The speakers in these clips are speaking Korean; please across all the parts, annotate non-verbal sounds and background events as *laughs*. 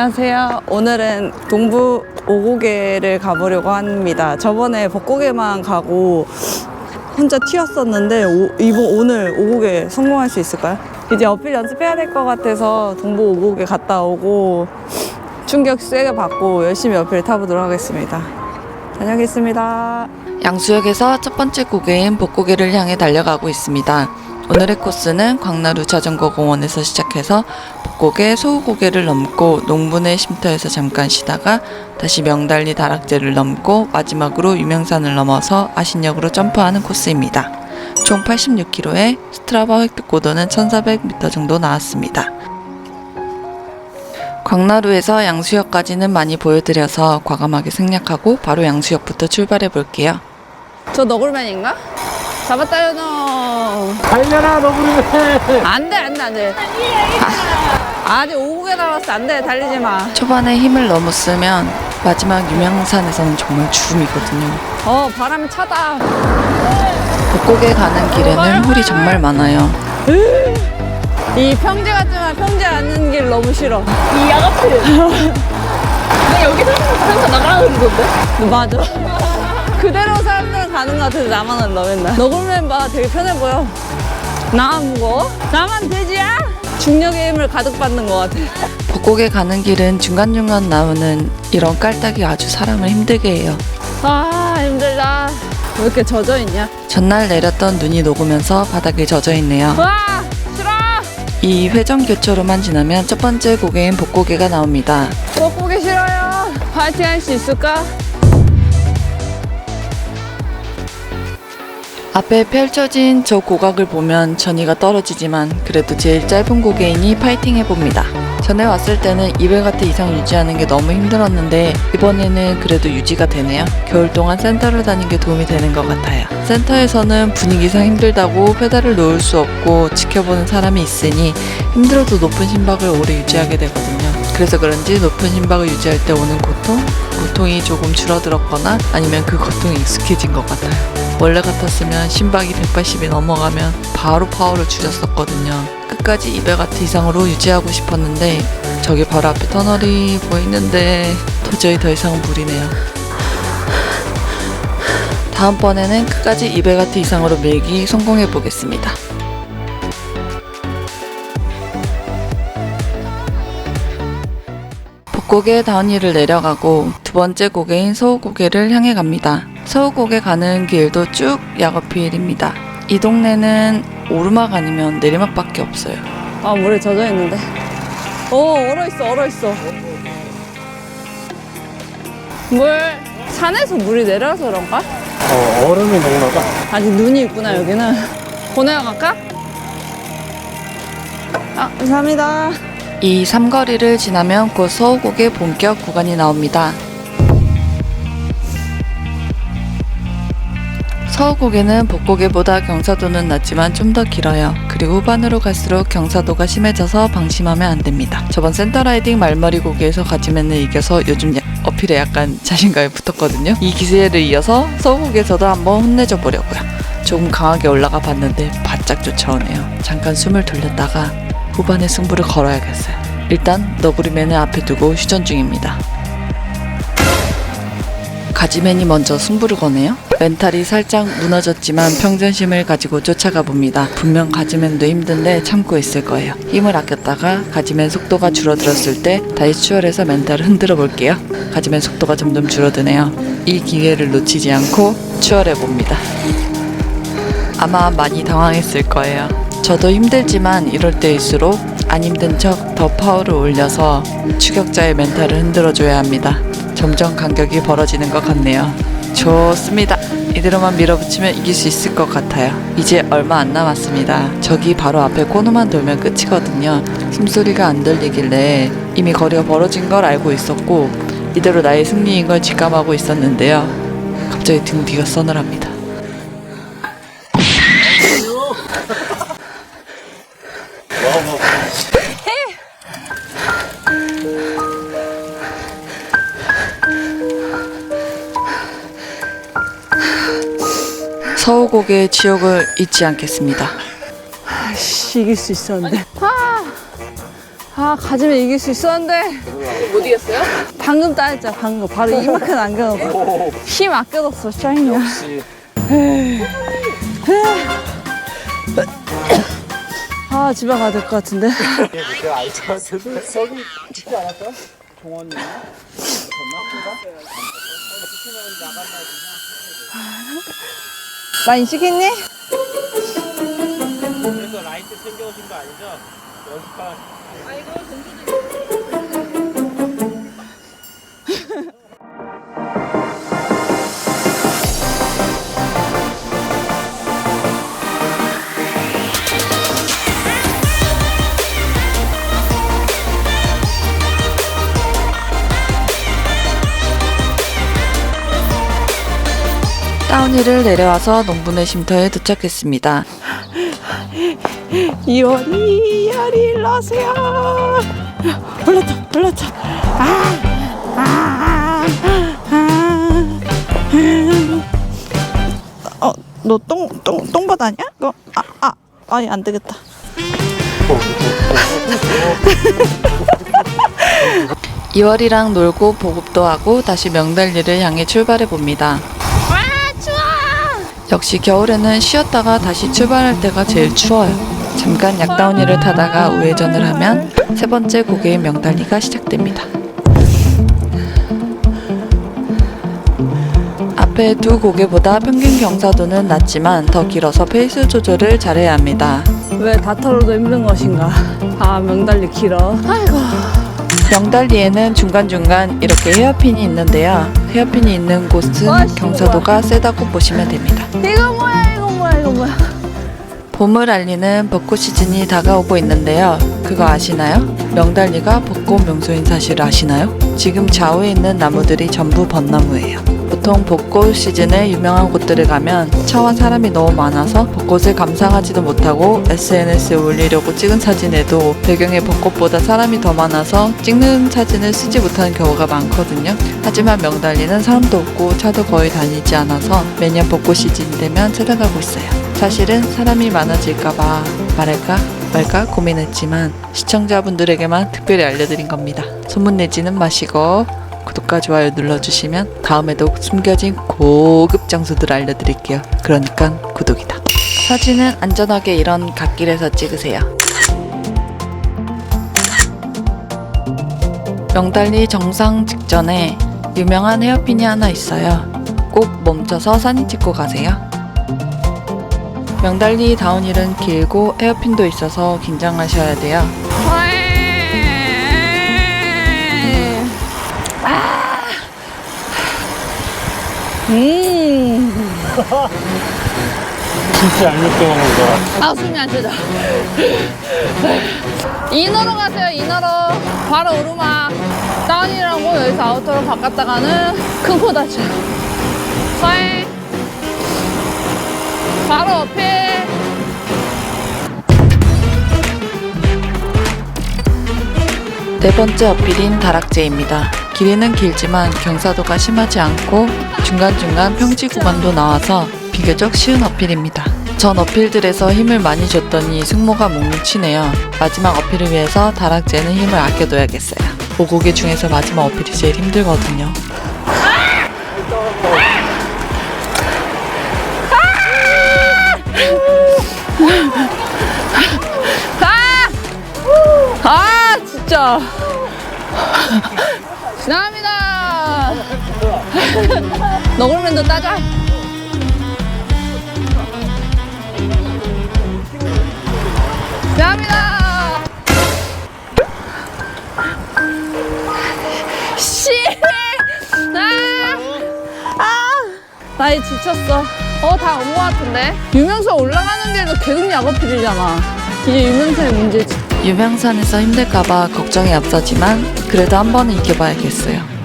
안녕하세요. 오늘은 동부 오고개를 가보려고 합니다. 저번에 벚고개만 가고 혼자 튀었었는데 오, 이번 오늘 오고개 성공할 수 있을까요? 이제 어필 연습해야 될 것 같아서 동부 오고개 갔다 오고 충격 세게 받고 열심히 어필 타보도록 하겠습니다. 다녀오겠습니다. 양수역에서 첫 번째 고개인 복고개를 향해 달려가고 있습니다. 오늘의 코스는 광나루 자전거 공원에서 시작해서 복고개 소우고개를 넘고 농분의 쉼터에서 잠깐 쉬다가 다시 명달리 다락제를 넘고 마지막으로 유명산을 넘어서 아신역으로 점프하는 코스입니다. 총 86km에 스트라바 획득 고도는 1400m 정도 나왔습니다. 광나루에서 양수역까지는 많이 보여드려서 과감하게 생략하고 바로 양수역부터 출발해 볼게요. 저 너굴맨인가? 잡았다요 너. 달려라 너구리맨 안 돼 안 돼 안 돼. 아, 아직 오고개 남았어 안 돼 달리지 마. 초반에 힘을 너무 쓰면 마지막 유명산에서는 정말 죽음이거든요. 어 바람이 차다. 복곡에 가는 길에는 홀이 정말 많아요. 이 평지 같지만 평지 않는 길 너무 싫어. 이 야가필. 근데 여기서 항상 나가는 건데? 맞아. 그대로 사람들은 가는 것 같은데 나만 한다 맨날. 너굴맨 봐 되게 편해 보여. 나만 무거워? 나만 돼지야? 중력의 힘을 가득 받는 것 같아. 복곡에 가는 길은 중간중간 나오는 이런 깔딱이 아주 사람을 힘들게 해요. 아 힘들다. 왜 이렇게 젖어 있냐? 전날 내렸던 눈이 녹으면서 바닥에 젖어 있네요. 와 싫어. 이 회전 교차로만 지나면 첫 번째 고개인 복고개가 나옵니다. 꼭 보기 싫어요. 파이팅 할 수 있을까? 앞에 펼쳐진 저 고각을 보면 전이가 떨어지지만 그래도 제일 짧은 고개이니 파이팅 해봅니다. 전에 왔을 때는 200와트 이상 유지하는 게 너무 힘들었는데 이번에는 그래도 유지가 되네요. 겨울 동안 센터를 다닌 게 도움이 되는 것 같아요. 센터에서는 분위기상 힘들다고 페달을 놓을 수 없고 지켜보는 사람이 있으니 힘들어도 높은 심박을 오래 유지하게 되거든요. 그래서 그런지 높은 심박을 유지할 때 오는 고통? 고통이 조금 줄어들었거나 아니면 그 고통이 익숙해진 것 같아요. 원래 같았으면 심박이 180이 넘어가면 바로 파워를 줄였었거든요. 끝까지 200와트 이상으로 유지하고 싶었는데 저기 바로 앞에 터널이 보이는데 도저히 더 이상은 무리네요. 다음번에는 끝까지 200와트 이상으로 밀기 성공해 보겠습니다. 북곡의 다운힐을 내려가고 두 번째 고개인 서우 고개를 향해 갑니다. 서우고개 가는 길도 쭉 야거필입니다. 이 동네는 오르막 아니면 내리막밖에 없어요. 아 물에 젖어 있는데. 오 얼어 있어 얼어 있어. 물 산에서 물이 내려서 그런가? 어, 얼음이 녹나봐 아직 눈이 있구나 여기는. 보내어 갈까? 아 감사합니다. 이 삼거리를 지나면 곧 서우곡의 본격 구간이 나옵니다. 서우곡에는 북곡에보다 경사도는 낮지만 좀 더 길어요. 그리고 후반으로 갈수록 경사도가 심해져서 방심하면 안 됩니다. 저번 센터라이딩 말머리 고개에서 가지맨을 이겨서 요즘 야- 어필에 약간 자신감이 붙었거든요. 이 기세를 이어서 서우곡에서도 한번 혼내줘 보려고요. 조금 강하게 올라가 봤는데 바짝 쫓아오네요. 잠깐 숨을 돌렸다가 후반에 승부를 걸어야겠어요. 일단 너구리맨을 앞에 두고 휴전 중입니다. 가지맨이 먼저 승부를 거네요. 멘탈이 살짝 무너졌지만 평정심을 가지고 쫓아가 봅니다. 분명 가지맨도 힘든데 참고 있을 거예요. 힘을 아꼈다가 가지맨 속도가 줄어들었을 때 다시 추월해서 멘탈을 흔들어 볼게요. 가지맨 속도가 점점 줄어드네요. 이 기회를 놓치지 않고 추월해 봅니다. 아마 많이 당황했을 거예요. 저도 힘들지만 이럴 때일수록 안 힘든 척 더 파워를 올려서 추격자의 멘탈을 흔들어 줘야 합니다. 점점 간격이 벌어지는 것 같네요. 좋습니다. 이대로만 밀어붙이면 이길 수 있을 것 같아요. 이제 얼마 안 남았습니다. 저기 바로 앞에 코너만 돌면 끝이거든요. 숨소리가 안 들리길래 이미 거리가 벌어진 걸 알고 있었고 이대로 나의 승리인 걸 직감하고 있었는데요. 갑자기 등 뒤가 서늘합니다. 서우곡의 지옥을 잊지 않겠습니다. 아씨 이길 수 있었는데. 아, 아, 가지면 이길 수 있었는데. 못 이겼어요? 방금 따였죠, 방금. 바로 이만큼 안겨놓고. 힘 아껴뒀어, 샤이니야. 역시 아, 집에 가야 될 것 같은데. 저기 *laughs* 않았어? 많이 시켰니? 그래서 라이트 챙겨오신 거 아니죠? 연습할 다 운힐을 내려와서 농부네 쉼터에 도착했습니다. 이월이, 이월이 일로 오세요. 올랐다, 올랐다. 아, 아, 아, 아. 어, 너 똥, 똥, 똥밭 아니야? 이거, 아, 아, 아니, 안 되겠다. *laughs* 이월이랑 놀고 보급도 하고 다시 명달리를 향해 출발해 봅니다. 역시 겨울에는 쉬었다가 다시 출발할 때가 제일 추워요. 잠깐 약다운이를 타다가 우회전을 하면 세 번째 고개의 명달리가 시작됩니다. 앞에 두 고개보다 평균 경사도는 낮지만 더 길어서 페이스 조절을 잘해야 합니다. 왜 다터로도 힘든 것인가? 아, 명달리 길어. 아이고. 명달리에는 중간중간 이렇게 헤어핀이 있는데요. 헤어핀이 있는 곳은 경사도가 세다고 보시면 됩니다. 이거 뭐야, 이거 뭐야, 이거 뭐야. 봄을 알리는 벚꽃 시즌이 다가오고 있는데요. 그거 아시나요? 명달리가 벚꽃 명소인 사실 아시나요? 지금 좌우에 있는 나무들이 전부 벚나무예요. 보통 벚꽃 시즌에 유명한 곳들을 가면 차와 사람이 너무 많아서 벚꽃을 감상하지도 못하고 SNS에 올리려고 찍은 사진에도 배경에 벚꽃보다 사람이 더 많아서 찍는 사진을 쓰지 못하는 경우가 많거든요. 하지만 명달리는 사람도 없고 차도 거의 다니지 않아서 매년 벚꽃 시즌 되면 찾아가고 있어요. 사실은 사람이 많아질까봐 말할까 말까 고민했지만 시청자분들에게만 특별히 알려드린 겁니다. 소문내지는 마시고 구독과 좋아요 눌러주시면 다음에도 숨겨진 고급 장소들 알려드릴게요. 그러니까 구독이다. 사진은 안전하게 이런 갓길에서 찍으세요. 명달리 정상 직전에 유명한 헤어핀이 하나 있어요. 꼭 멈춰서 사진 찍고 가세요. 명달리 다운힐은 길고 헤어핀도 있어서 긴장하셔야 돼요. 음. 진짜 알력도 먹는 거야 아, 숨이 안 쉬져. 인어로 *laughs* 가세요, 인어로. 바로 오르막. 다운이라고 여기서 아우터로 바꿨다가는 큰 코 다쳐요. 서행. 바로 어필. 네 번째 어필인 다락제입니다. 길이는 길지만 경사도가 심하지 않고 중간중간 평지 구간도 나와서 비교적 쉬운 어필입니다. 전 어필들에서 힘을 많이 줬더니 승모가 묵묵치네요. 마지막 어필을 위해서 다락제는 힘을 아껴둬야겠어요. 오곡의 중에서 마지막 어필이 제일 힘들거든요. 아, 진짜. 지나갑니다. *laughs* 너굴맨도 따자. 지나갑니다. 씨. 아. 아. 나이 지쳤어. 어, 다 온 것 같은데? 유명서 올라가는 길도 계속 약어필이잖아. 이게 유명서의 문제지. 유명산에서 힘들까봐 걱정이 앞서지만 그래도 한 번은 이겨봐야겠어요.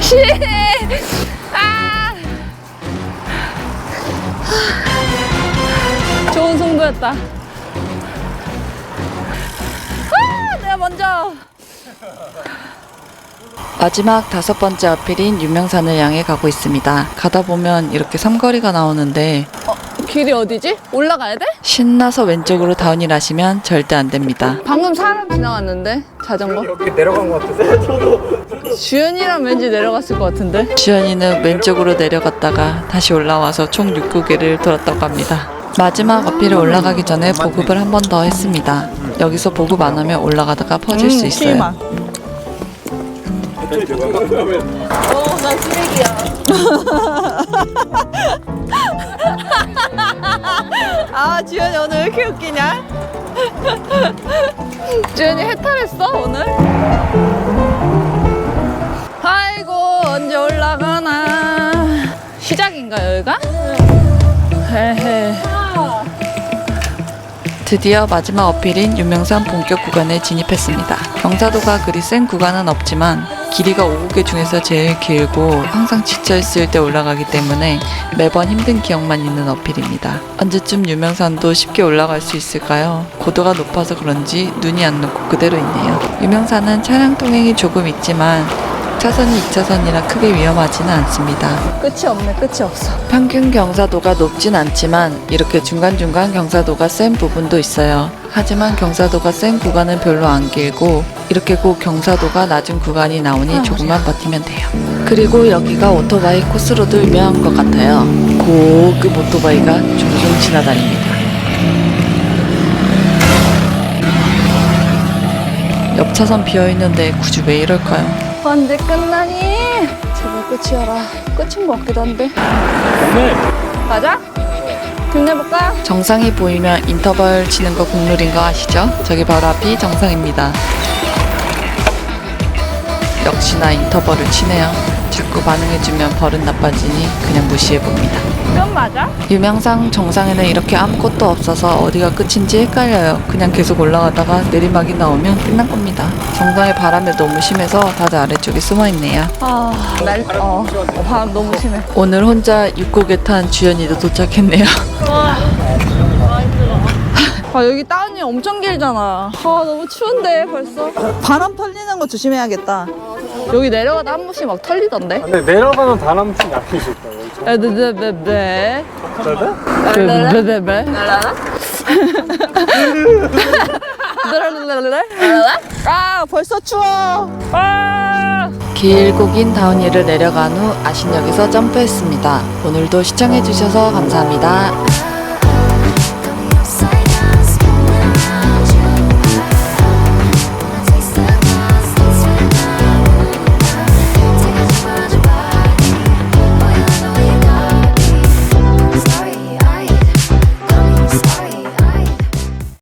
씨! 아! 좋은 승부였다. 먼저. 마지막 다섯 번째 어필인 유명산을 향해 가고 있습니다. 가다 보면 이렇게 삼거리가 나오는데 길이 어디지? 올라가야 돼? 신나서 왼쪽으로 다운힐 하시면 절대 안 됩니다. 방금 사람 지나갔는데 자전거. 여기 내려간 것 같아서 *laughs* 저도 주연이랑 왠지 내려갔을 것 같은데. 주연이는 왼쪽으로 내려갔다가 다시 올라와서 총 6구개를 돌았다고 합니다. 마지막 어필에 올라가기 전에 보급을 한 번 더 했습니다. 여기서 보급 안 하면 올라가다가 퍼질 수 있어요. 실망. 어나 쓰레기야 *laughs* 아 주연이 오늘 왜 이렇게 웃기냐? *laughs* 주연이 해탈했어 오늘? 아이고 언제 올라가나 시작인가 여기가? 헤헤 드디어 마지막 어필인 유명산 본격 구간에 진입했습니다. 경사도가 그리 센 구간은 없지만 길이가 5구개 중에서 제일 길고 항상 지쳐있을 때 올라가기 때문에 매번 힘든 기억만 있는 어필입니다. 언제쯤 유명산도 쉽게 올라갈 수 있을까요? 고도가 높아서 그런지 눈이 안 녹고 그대로 있네요. 유명산은 차량 통행이 조금 있지만 차선이 2차선이라 크게 위험하지는 않습니다. 끝이 없네 끝이 없어 평균 경사도가 높진 않지만 이렇게 중간중간 경사도가 센 부분도 있어요. 하지만 경사도가 센 구간은 별로 안 길고 이렇게 꼭 경사도가 낮은 구간이 나오니 조금만 버티면 돼요. 그리고 여기가 오토바이 코스로도 유명한 것 같아요. 고급 오토바이가 종종 지나다닙니다. 옆 차선 비어 있는데 굳이 왜 이럴까요? 언제 끝나니? 제발 끝이어라 끝인 것 같기도 한데 오늘 맞아? 힘내볼까? 정상이 보이면 인터벌 치는 거 국룰인 거 아시죠? 저기 바로 앞이 정상입니다. 역시나 인터벌을 치네요. 자꾸 반응해주면 벌은 나빠지니 그냥 무시해봅니다. 끝 맞아? 유명상 정상에는 이렇게 아무것도 없어서 어디가 끝인지 헷갈려요. 그냥 계속 올라가다가 내리막이 나오면 끝난 겁니다. 정상의 바람이 너무 심해서 다들 아래쪽에 숨어있네요. 아, 날, 어, 어, 바람 너무 심해. 오늘 혼자 육고개 탄 주연이도 도착했네요. *laughs* 아, 여기 다운이 엄청 길잖아. 아, 너무 추운데, 벌써. 바람 털리는 거 조심해야겠다. 여기 내려가다 한 번씩 막 털리던데. 근데 내려가는 단함층 약해질 거예요. 에, 네, 네, 네, 네. 저도? 네, 네, 네, 네. 아, 벌써 추워. 아! 길고 긴 다운힐을 내려간 후 아신역에서 점프했습니다. 오늘도 시청해주셔서 감사합니다.